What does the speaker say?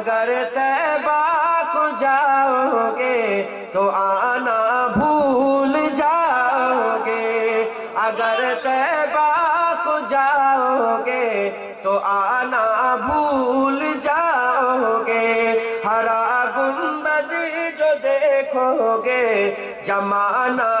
अगर तैबा को जाओगे तो आना भूल जाओगे। अगर तैबा को जाओगे तो आना भूल जाओगे। हरा गुंबद जो देखोगे जमाना